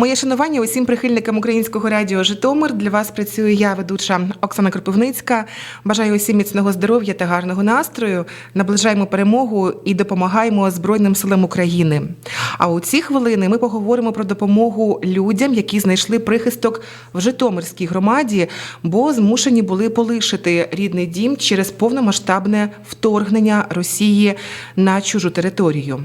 Моє шанування усім прихильникам українського радіо Житомир. Для вас працюю я, ведуча Оксана Кропивницька. Бажаю усім міцного здоров'я та гарного настрою. Наближаємо перемогу і допомагаємо Збройним силам України. А у ці хвилини ми поговоримо про допомогу людям, які знайшли прихисток в Житомирській громаді, бо змушені були полишити рідний дім через повномасштабне вторгнення Росії на чужу територію.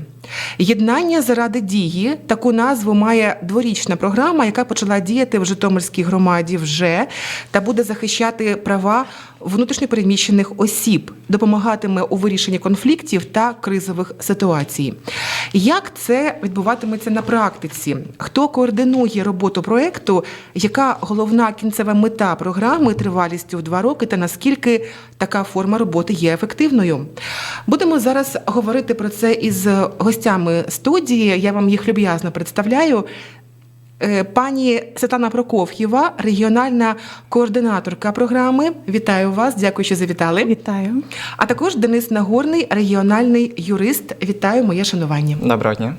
Єднання заради дії таку назву має дворічна програма, яка почала діяти в Житомирській громаді вже та буде захищати права внутрішньопереміщених осіб, допомагатиме у вирішенні конфліктів та кризових ситуацій. Як це відбуватиметься на практиці? Хто координує роботу проекту? Яка головна кінцева мета програми тривалістю в два роки та наскільки така форма роботи є ефективною? Будемо зараз говорити про це із гостями студії. Я вам їх люб'язно представляю. Е, Пані Сетана Прокоф'єва, регіональна координаторка програми. Вітаю вас, дякую, що завітали. Вітаю. А також Денис Нагорний, регіональний юрист. Вітаю, моє шанування. Доброго дня.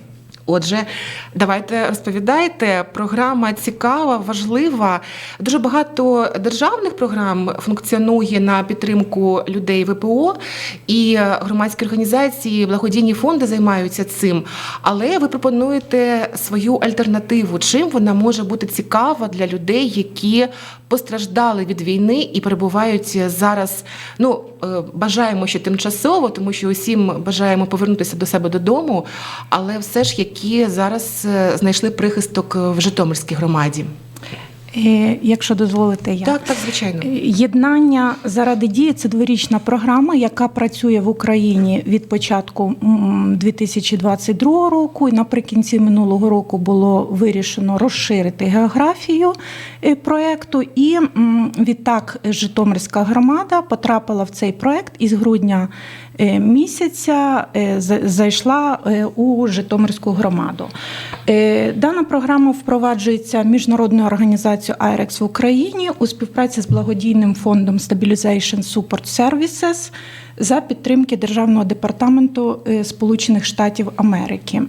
Отже, давайте розповідайте. Програма цікава, важлива. Дуже багато державних програм функціонує на підтримку людей ВПО, і громадські організації, благодійні фонди займаються цим. Але ви пропонуєте свою альтернативу. Чим вона може бути цікава для людей, які постраждали від війни і перебувають зараз. Ну е, бажаємо, що тимчасово, тому що усім бажаємо повернутися до себе додому, але все ж які зараз е, знайшли прихисток в Житомирській громаді. Е, Якщо дозволите, я Так, так, звичайно. Е, єднання заради дії це дворічна програма, яка працює в Україні від початку м, 2022 року. І наприкінці минулого року було вирішено розширити географію е, проекту. І відтак Житомирська громада потрапила в цей проект із грудня місяця е, зайшла е, у Житомирську громаду. Е, Дана програма впроваджується міжнародною організацією IREX в Україні у співпраці з благодійним фондом Stabilization Support Services за підтримки Державного департаменту е, Сполучених Штатів Америки.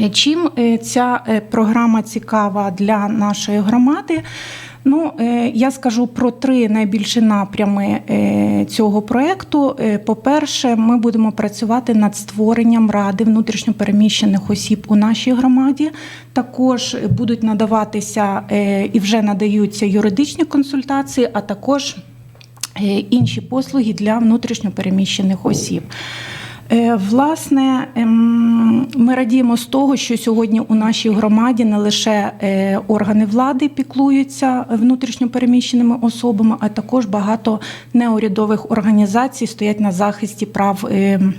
Е, Чим е, ця е, програма цікава для нашої громади? Ну, е, я скажу про три найбільші напрями е, цього проекту. Е, По-перше, ми будемо працювати над створенням ради внутрішньопереміщених осіб у нашій громаді. Також будуть надаватися і вже надаються юридичні консультації, а також інші послуги для внутрішньопереміщених осіб. Е, Власне, ем, ми радіємо з того, що сьогодні у нашій громаді не лише е, органи влади піклуються внутрішньопереміщеними особами, а також багато неурядових організацій стоять на захисті прав ем,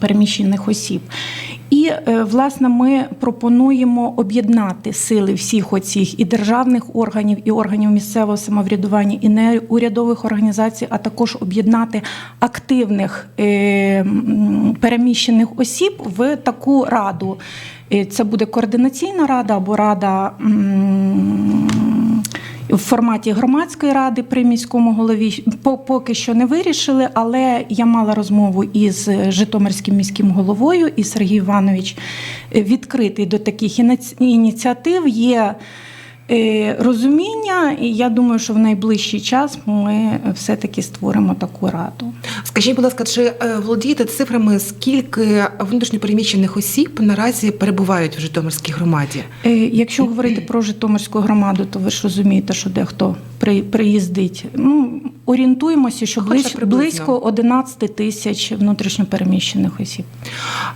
переміщених осіб. І е, власне ми пропонуємо об'єднати сили всіх оцих і державних органів, і органів місцевого самоврядування, і неурядових організацій, а також об'єднати активних е, переміщених осіб в таку раду. Е, Це буде координаційна рада або рада. В форматі громадської ради при міському голові поки що не вирішили, але я мала розмову із Житомирським міським головою, і Сергій Іванович е, відкритий до таких ініціатив. Є е, розуміння, і я думаю, що в найближчий час ми все-таки створимо таку раду. Скажіть, будь ласка, чи е, володієте цифрами, скільки внутрішньопереміщених осіб наразі перебувають в Житомирській громаді? Е, Якщо говорити про Житомирську громаду, то ви ж розумієте, що дехто приїздить. Ну, орієнтуємося, що близь, близько 11 тисяч внутрішньопереміщених осіб.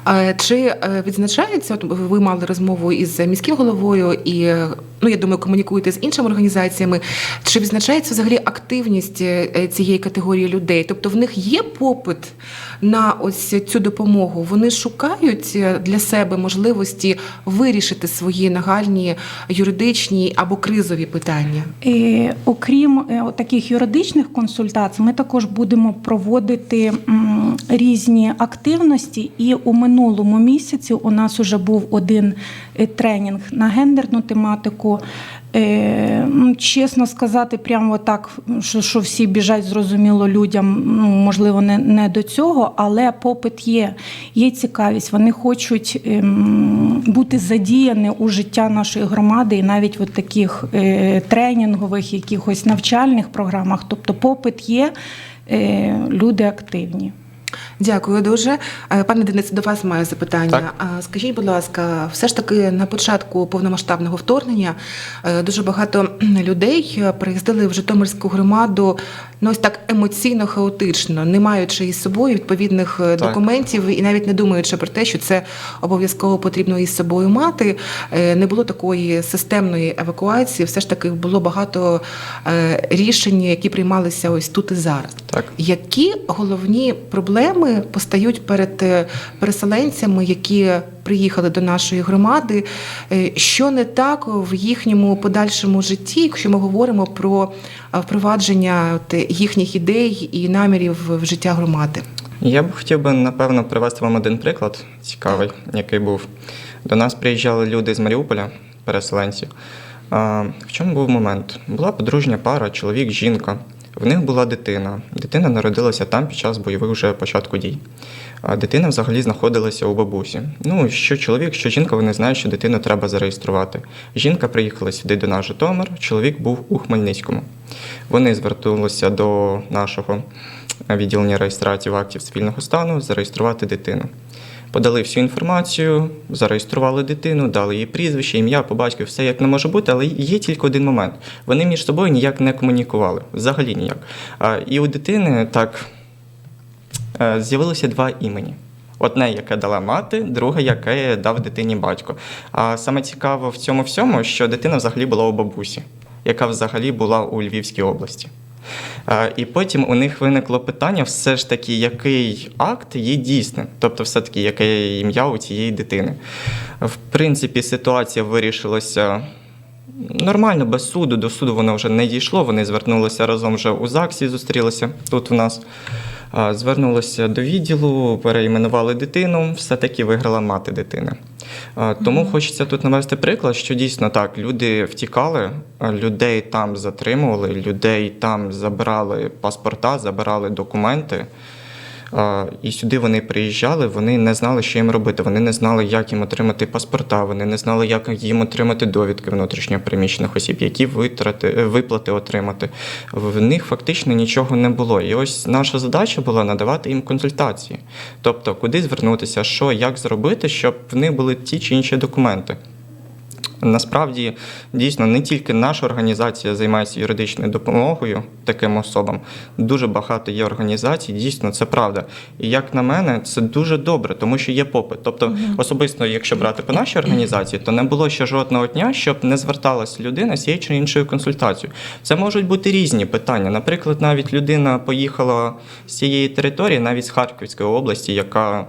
Е, Чи е, відзначається, от ви мали розмову із міським головою і е, ну я думаю, комунікуєте з іншими організаціями. Чи відзначається взагалі активність е, цієї категорії людей? Тобто в них є попит на ось цю допомогу? Вони шукають е, для себе можливості вирішити свої нагальні юридичні або кризові питання? Е, Окрім е, таких юридичних консультацій, ми також будемо проводити різні активності. І у минулому місяці у нас вже був один тренінг на гендерну тематику. Е, ну, чесно сказати, прямо так, що, що всі біжать, зрозуміло, людям, ну, можливо, не, не до цього, але попит є, є цікавість. Вони хочуть ем, бути задіяні у життя нашої громади і навіть в таких е, тренінгових, якихось навчальних програмах. Тобто попит є, е, люди активні. Дякую дуже. Е, Пане Денисе, до вас маю запитання. Так. Скажіть, будь ласка, все ж таки на початку повномасштабного вторгнення е, дуже багато людей е, приїздили в Житомирську громаду ну ось так емоційно хаотично, не маючи із собою відповідних Так. документів і навіть не думаючи про те, що це обов'язково потрібно із собою мати. Не було такої системної евакуації. Все ж таки було багато рішень, які приймалися ось тут і зараз. Так. Які головні проблеми постають перед е, переселенцями, які приїхали до нашої громади? Е, Що не так в їхньому подальшому житті, якщо ми говоримо про е, впровадження їхніх ідей і намірів в життя громади? Я б хотів би, напевно, привести вам один приклад цікавий, який був. До нас приїжджали люди з Маріуполя, переселенці. В чому був момент? Була подружня пара, чоловік, жінка. В них була дитина. Дитина народилася там під час бойових вже початку дій. Дитина взагалі знаходилася у бабусі. Ну, що чоловік, що жінка, вони знають, що дитину треба зареєструвати. Жінка приїхала сюди до нас Житомир, чоловік був у Хмельницькому. Вони звернулися до нашого відділення реєстрації актів цивільного стану зареєструвати дитину. Подали всю інформацію, зареєстрували дитину, дали їй прізвище, ім'я, по батькові, все як не може бути, але є тільки один момент. Вони між собою ніяк не комунікували, взагалі ніяк. І у дитини так е, з'явилося два імені. Одне, яке дала мати, друге, яке дав дитині батько. А саме цікаво в цьому всьому, що дитина взагалі була у бабусі, яка взагалі була у Львівській області. Е, І потім у них виникло питання, все ж таки, який акт є дійсним, тобто, все-таки, яке ім'я у цієї дитини. В принципі, ситуація вирішилася нормально, без суду. До суду воно вже не дійшло. Вони звернулися разом вже у ЗАГСі, зустрілися тут у нас. Звернулися до відділу, переіменували дитину, все-таки виграла мати дитини. А, Тому хочеться тут навести приклад, що дійсно так, люди втікали, людей там затримували, людей там забирали паспорта, забирали документи. І сюди вони приїжджали, вони не знали, що їм робити. Вони не знали, як їм отримати паспорта, вони не знали, як їм отримати довідки внутрішньо переміщених осіб, які витрати, е, виплати отримати. В них фактично нічого не було. І ось наша задача була надавати їм консультації. Тобто, куди звернутися, що, як зробити, щоб в них були ті чи інші документи. Насправді, дійсно, не тільки наша організація займається юридичною допомогою таким особам. Дуже багато є організацій, дійсно, це правда. І як на мене, це дуже добре, тому що є попит. Тобто, особисто, якщо брати по нашій організації, то не було ще жодного дня, щоб не зверталася людина з цією чи іншою консультацією. Це можуть бути різні питання. Наприклад, навіть людина поїхала з цієї території, навіть з Харківської області, яка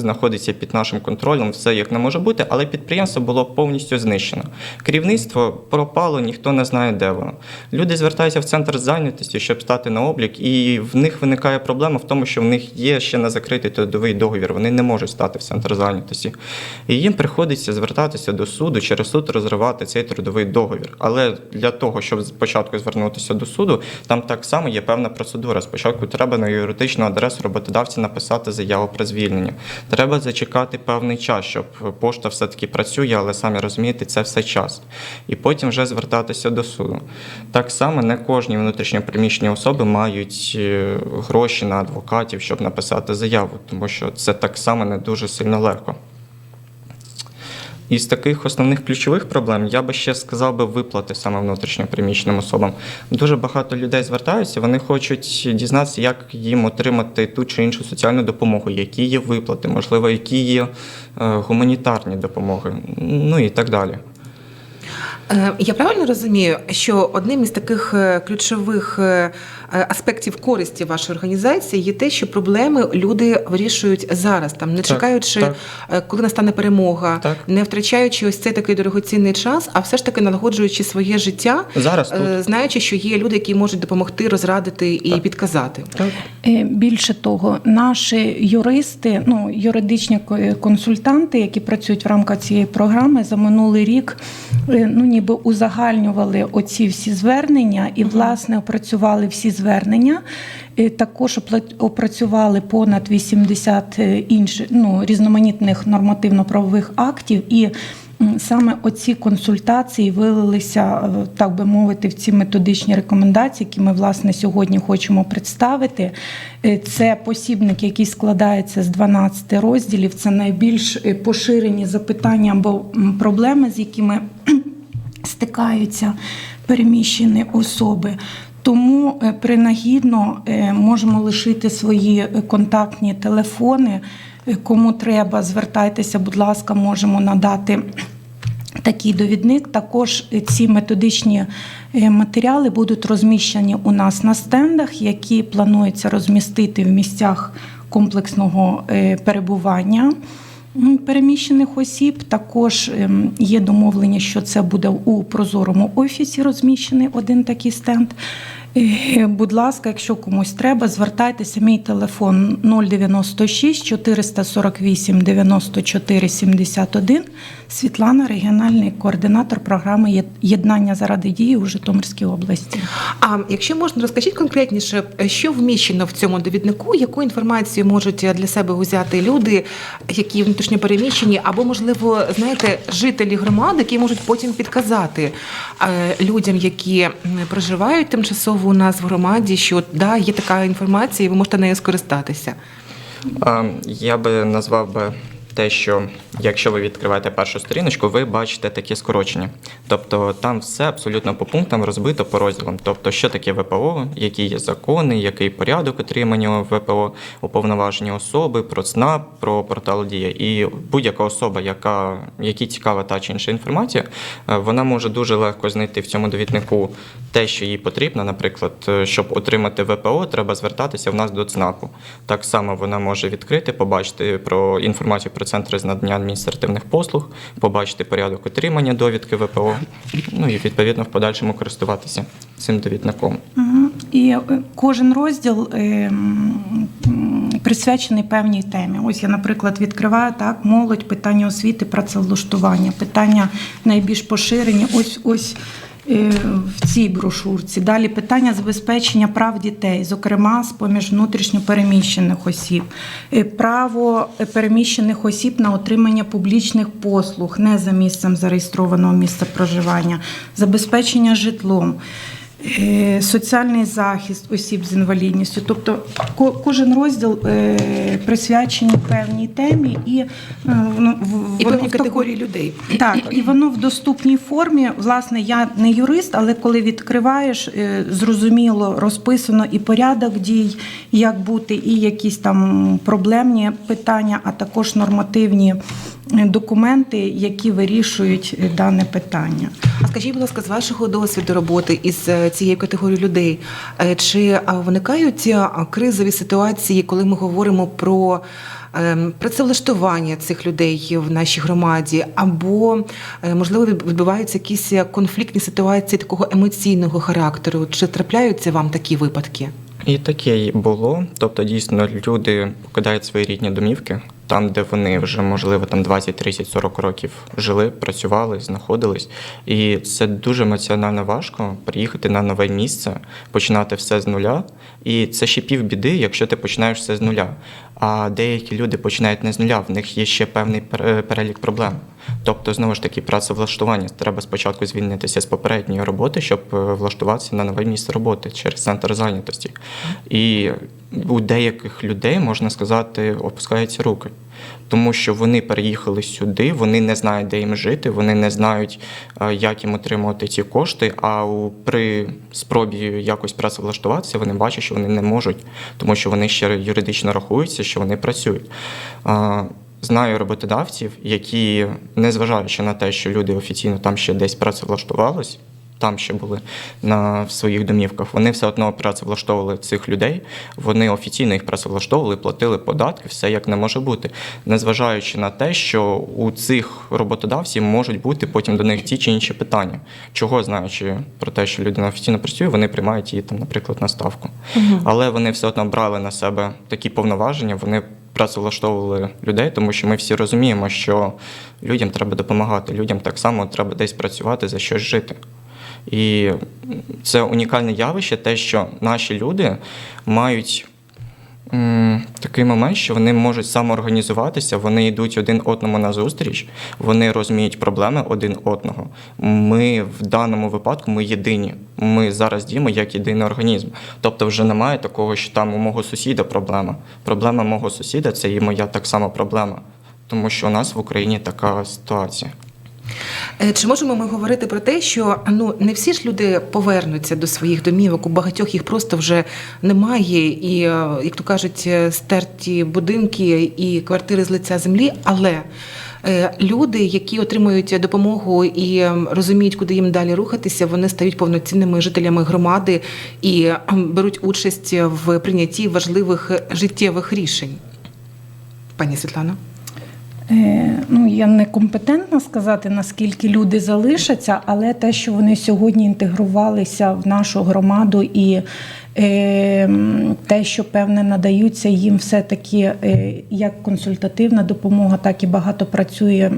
знаходиться під нашим контролем, все як не може бути, але підприємство було повністю знищено. Керівництво пропало, ніхто не знає, де воно. Люди звертаються в центр зайнятості, щоб стати на облік, і в них виникає проблема в тому, що в них є ще не закритий трудовий договір. Вони не можуть стати в центр зайнятості. І їм приходиться звертатися до суду, через суд розривати цей трудовий договір. Але для того, щоб спочатку звернутися до суду, там так само є певна процедура. Спочатку треба на юридичну адресу роботодавця написати заяву про звільнення. Треба зачекати певний час, щоб пошта все-таки працює, але самі розумієте, це все час. І потім вже звертатися до суду. Так само не кожні внутрішньопереміщені особи мають е, гроші на адвокатів, щоб написати заяву, тому що це так само не дуже сильно легко. Із таких основних ключових проблем я би ще сказав би виплати саме внутрішньопереміщеним особам. Дуже багато людей звертаються, вони хочуть дізнатися, як їм отримати ту чи іншу соціальну допомогу, які є виплати, можливо, які є е, гуманітарні допомоги, ну і так далі. Е, Я правильно розумію, що одним із таких е, ключових е, аспектів користі вашої організації є те, що проблеми люди вирішують зараз, там не Так, чекаючи, так. коли настане перемога, Так. не втрачаючи ось цей такий дорогоцінний час, а все ж таки налагоджуючи своє життя, Зараз тут. знаючи, що є люди, які можуть допомогти, розрадити і Так. підказати. Так. Більше того, наші юристи, ну юридичні ко- консультанти, які працюють в рамках цієї програми, за минулий рік ну ніби узагальнювали оці всі звернення і власне опрацювали всі звернення. Е, Також опрацювали понад 80 інших ну, різноманітних нормативно-правових актів і. Саме оці консультації вилилися, е, так би мовити, в ці методичні рекомендації, які ми власне сьогодні хочемо представити. Е, Це посібник, який складається з 12 розділів. Це найбільш е, поширені запитання або проблеми, з якими стикаються переміщені особи. Тому е, принагідно е, можемо лишити свої е, контактні телефони. Кому треба, звертайтеся, будь ласка, можемо надати такий довідник. Також ці методичні матеріали будуть розміщені у нас на стендах, які планується розмістити в місцях комплексного перебування переміщених осіб. Також ем, є домовлення, що це буде у прозорому офісі розміщений один такий стенд. Будь ласка, якщо комусь треба, звертайтеся. Мій телефон 096 448 94 71. Світлана, регіональний координатор програми Єднання заради дії у Житомирській області. А якщо можна, розкажіть конкретніше, що вміщено в цьому довіднику, яку інформацію можуть для себе взяти люди, які внутрішньо переміщені, або, можливо, знаєте, жителі громади, які можуть потім підказати е, людям, які проживають тимчасово у нас в громаді, що да, є така інформація, і ви можете нею скористатися. Я би назвав би те, що якщо ви відкриваєте першу сторіночку, ви бачите такі скорочення. Тобто там все абсолютно по пунктам розбито по розділам. Тобто, що таке ВПО, які є закони, який порядок отримання ВПО, уповноважені особи, про ЦНАП, про портал Дія. І будь-яка особа, яка якій цікава та чи інша інформація, е, вона може дуже легко знайти в цьому довіднику те, що їй потрібно. Наприклад, е, щоб отримати ВПО, треба звертатися в нас до ЦНАПу. Так само вона може відкрити, побачити про інформацію про центри з надання адміністративних послуг, побачити порядок отримання довідки ВПО, ну і відповідно в подальшому користуватися цим довідником. І е, кожен розділ е, присвячений певній темі. Ось я, наприклад, відкриваю так молодь, питання освіти, працевлаштування, питання найбільш поширені. Ось ось. Е, В цій брошурці. Далі питання забезпечення прав дітей, зокрема з поміж внутрішньо переміщених осіб, Е, право переміщених осіб на отримання публічних послуг не за місцем зареєстрованого місця проживання, забезпечення житлом. Е, соціальний захист осіб з інвалідністю. Тобто кожен розділ е, присвячений певній темі і, е, в- І воно певні в таку- категорії людей. так, і воно в доступній формі. Власне, я не юрист, але коли відкриваєш, зрозуміло розписано і порядок дій, як бути, і якісь там проблемні питання, а також нормативні документи, які вирішують дане питання. А скажіть, будь ласка, з вашого досвіду роботи із е, цією категорією людей, е, чи виникають е, кризові ситуації, коли ми говоримо про ем, працевлаштування цих людей в нашій громаді, або можливо відбуваються якісь конфліктні ситуації такого емоційного характеру? Чи трапляються вам такі випадки? І таке й було. Тобто, дійсно, люди покидають свої рідні домівки, там, де вони вже, можливо, там 20, 30, 40 років жили, працювали, знаходились. І це дуже емоціонально важко приїхати на нове місце, починати все з нуля. І це ще півбіди, якщо ти починаєш все з нуля. А деякі люди починають не з нуля, в них є ще певний пере- перелік проблем. Тобто, знову ж таки, працевлаштування. Треба спочатку звільнитися з попередньої роботи, щоб е, влаштуватися на нове місце роботи через центр зайнятості. І у деяких людей, можна сказати, опускаються руки. Тому що вони переїхали сюди, вони не знають, де їм жити, вони не знають, е, як їм отримувати ці кошти. А при спробі якось працевлаштуватися, вони бачать, що вони не можуть, тому що вони ще юридично рахуються, що вони працюють. Знаю роботодавців, які, незважаючи на те, що люди офіційно там ще десь працевлаштувались, там ще були на в своїх домівках, вони все одно працевлаштовували цих людей. Вони офіційно їх працевлаштовували, платили податки, все як не може бути, незважаючи на те, що у цих роботодавців можуть бути потім до них ті чи інші питання. Чого знаючи про те, що людина офіційно працює, вони приймають її там, наприклад, на ставку. Але вони все одно брали на себе такі повноваження. Вони працевлаштовували людей, тому що ми всі розуміємо, що людям треба допомагати, людям так само треба десь працювати, за щось жити. І це унікальне явище, те, що наші люди мають такий момент, що вони можуть самоорганізуватися, вони йдуть один одному на зустріч, вони розуміють проблеми один одного. Ми в даному випадку ми єдині. Ми зараз діємо як єдиний організм. Тобто, вже немає такого, що там у мого сусіда проблема. Проблема мого сусіда це і моя так само проблема. Тому що у нас в Україні така ситуація. Е, Чи можемо ми говорити про те, що ну не всі ж люди повернуться до своїх домівок, у багатьох їх просто вже немає, і е, як то кажуть, е, стерті будинки і квартири з лиця землі, але. Люди, які отримують допомогу і розуміють, куди їм далі рухатися, вони стають повноцінними жителями громади і беруть участь в прийнятті важливих життєвих рішень. Пані Світлано. Е, Ну, я не компетентна сказати, наскільки люди залишаться, але те, що вони сьогодні інтегрувалися в нашу громаду і е, те, що певне надаються їм все-таки е, як консультативна допомога, так і багато працює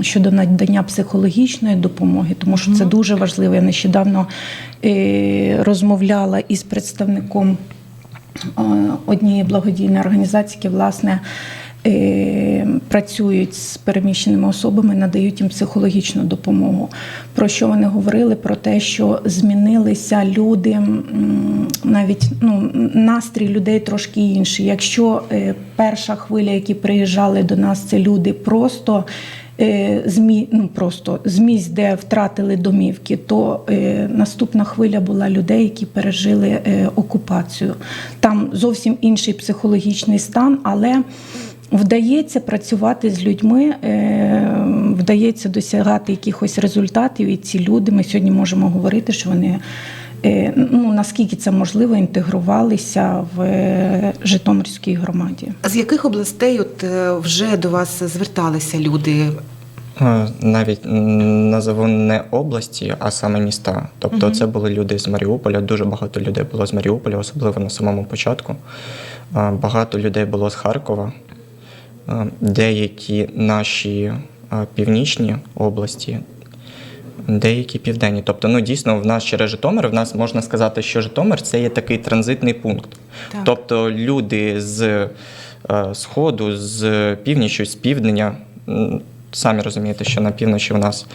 щодо надання психологічної допомоги, тому що це дуже важливо. Я нещодавно е, розмовляла із представником е, однієї благодійної організації, які, власне, працюють з переміщеними особами, надають їм психологічну допомогу. Про що вони говорили? Про те, що змінилися люди, навіть ну, настрій людей трошки інший. Якщо е, перша хвиля, які приїжджали до нас, це люди просто. е, З мі- ну, просто з місць, де втратили домівки, то е, наступна хвиля була людей, які пережили е, окупацію. Там зовсім інший психологічний стан, але вдається працювати з людьми, е, вдається досягати якихось результатів. І ці люди ми сьогодні можемо говорити, що вони. е, Ну, наскільки це можливо, інтегрувалися в е, Житомирській громаді. З яких областей от вже до вас зверталися люди? Навіть назову не області, а саме міста. Тобто, Мгм. це були люди з Маріуполя. Дуже багато людей було з Маріуполя, особливо на самому початку. Багато людей було з Харкова. Е, Деякі наші е, північні області, деякі південні. Тобто, ну дійсно, в нас через Житомир, в нас можна сказати, що Житомир це є такий транзитний пункт. Так. Тобто люди з е, сходу, з північі, з півдня, самі розумієте, що на півночі в нас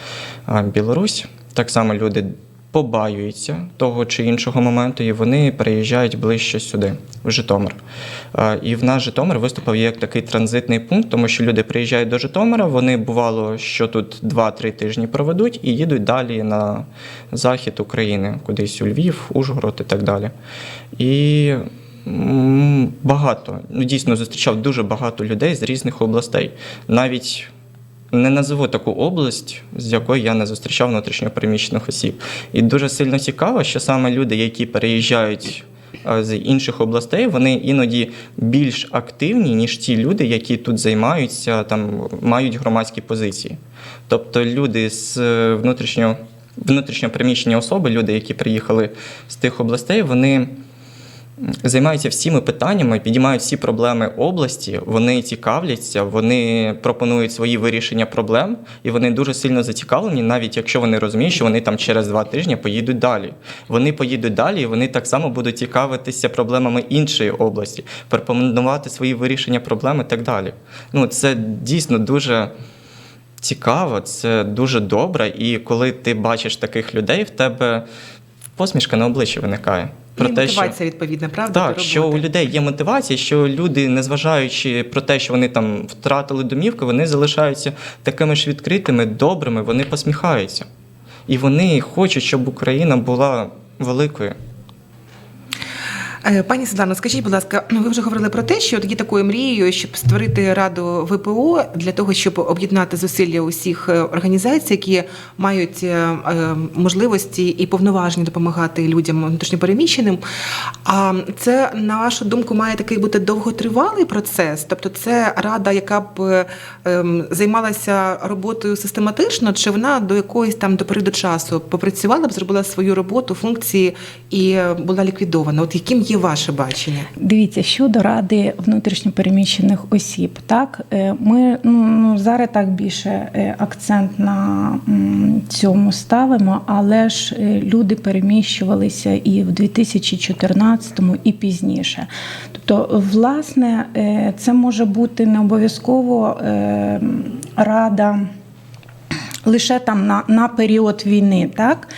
Білорусь, так само люди побаюються того чи іншого моменту, і вони переїжджають ближче сюди, в Житомир. І в нас Житомир виступив як такий транзитний пункт, тому що люди приїжджають до Житомира, вони бувало, що тут 2-3 тижні проведуть і їдуть далі на захід України, кудись у Львів, Ужгород і так далі. І багато, ну дійсно зустрічав дуже багато людей з різних областей. Навіть не назову таку область, з якої я не зустрічав внутрішньопереміщених осіб. І дуже сильно цікаво, що саме люди, які переїжджають е, з інших областей, вони іноді більш активні, ніж ті люди, які тут займаються, там мають громадські позиції. Тобто люди з е, внутрішньо, внутрішньопереміщені особи, люди, які приїхали з тих областей, вони займаються всіми питаннями, підіймають всі проблеми області, вони цікавляться, вони пропонують свої вирішення проблем, і вони дуже сильно зацікавлені, навіть якщо вони розуміють, що вони там через два тижні поїдуть далі. Вони поїдуть далі, і вони так само будуть цікавитися проблемами іншої області, пропонувати свої вирішення проблем і так далі. Ну, це дійсно дуже. Цікаво, це дуже добре, і коли ти бачиш таких людей, в тебе посмішка на обличчі виникає. І мотивація відповідна, правда? Так, до що у людей є мотивація, що люди, незважаючи про те, що вони там втратили домівки, вони залишаються такими ж відкритими, добрими, вони посміхаються. І вони хочуть, щоб Україна була великою. Е, Пані Світлано, скажіть, будь ласка, ну, ви вже говорили про те, що є такою мрією, щоб створити раду ВПО для того, щоб об'єднати зусилля усіх е, організацій, які мають е, можливості і повноваження допомагати людям внутрішньопереміщеним. А це, на вашу думку, має такий бути довготривалий процес? Тобто, це рада, яка б ем, займалася роботою систематично, чи вона до якоїсь там до періоду часу попрацювала б, зробила свою роботу, функції і була ліквідована? От яким є ваше бачення? Дивіться, щодо ради внутрішньопереміщених осіб, так е, ми ну, ну зараз так більше е, акцент на цьому ставимо, але ж е, люди переміщувалися і в 2014-му, і пізніше. Тобто, власне, це може бути не обов'язково рада лише там на, на період війни, так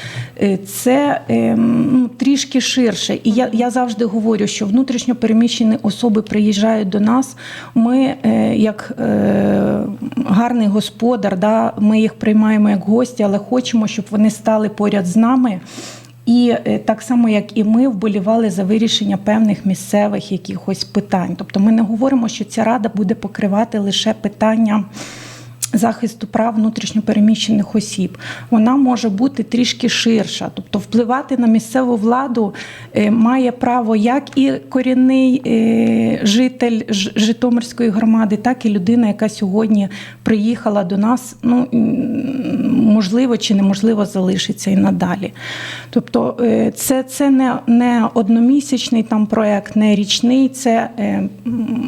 Е, це ем, ну, трішки ширше. І я, я завжди говорю, що внутрішньо переміщені особи приїжджають до нас. Ми, е, як е, гарний господар, да, ми їх приймаємо як гості, але хочемо, щоб вони стали поряд з нами. І так само, як і ми, вболівали за вирішення певних місцевих якихось питань. Тобто ми не говоримо, що ця рада буде покривати лише питання захисту прав внутрішньопереміщених осіб. Вона може бути трішки ширша, тобто впливати на місцеву владу е, має право як і корінний е, житель Житомирської громади, так і людина, яка сьогодні приїхала до нас. Ну можливо чи неможливо залишиться і надалі. Тобто, е, це, це не, не одномісячний там проект, не річний. Це е,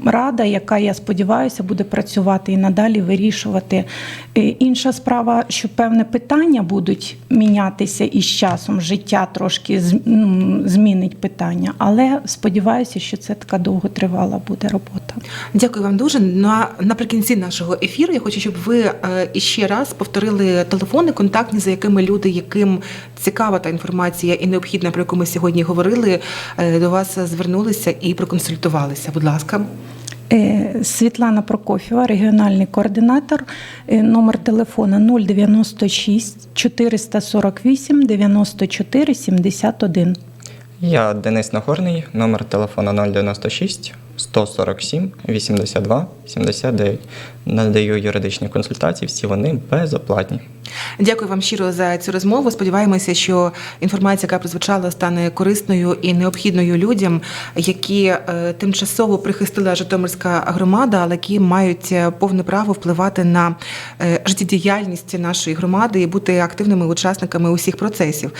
рада, яка я сподіваюся буде працювати і надалі вирішувати. Е, Інша справа, що певне питання будуть мінятися із часом. Життя трошки змінить питання, але сподіваюся, що це така довготривала буде робота. Дякую вам дуже. На наприкінці нашого ефіру я хочу, щоб ви іще раз повторили телефони контактні, за якими люди, яким цікава та інформація і необхідна, про яку ми сьогодні говорили, е, до вас звернулися і проконсультувалися. Будь ласка. Е, Світлана Прокофєва, регіональний координатор, Е, номер телефона 096 448 94 71. Я Денис Нагорний, номер телефона 096 147 82 79. Надаю юридичні консультації, всі вони безоплатні. Дякую вам щиро за цю розмову. Сподіваємося, що інформація, яка прозвучала, стане корисною і необхідною людям, які е, тимчасово прихистила Житомирська громада, але які мають е, повне право впливати на е, життєдіяльність нашої громади і бути активними учасниками усіх процесів.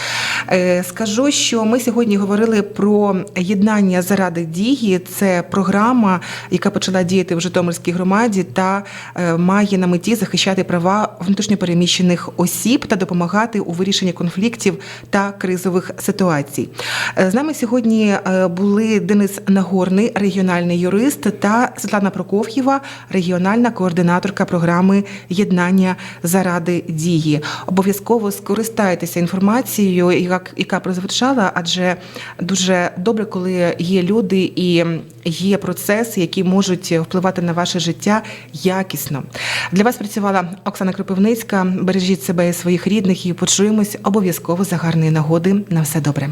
Скажу, що ми сьогодні говорили про єднання заради дії. Це програма, яка почала діяти в Житомирській громаді та е, має на меті захищати права внутрішньопереміщених осіб та допомагати у вирішенні конфліктів та кризових ситуацій. Е, З нами сьогодні е, були Денис Нагорний, регіональний юрист, та Світлана Прокоф'єва, регіональна координаторка програми єднання заради дії. Обов'язково скористайтеся інформацією, як- яка прозвучала, адже дуже добре, коли є люди і є процеси, які можуть впливати на ваше життя якісно. Для вас працювала Оксана Кропивницька. Бережіть себе і своїх рідних і почуємось обов'язково за гарної нагоди. На все добре.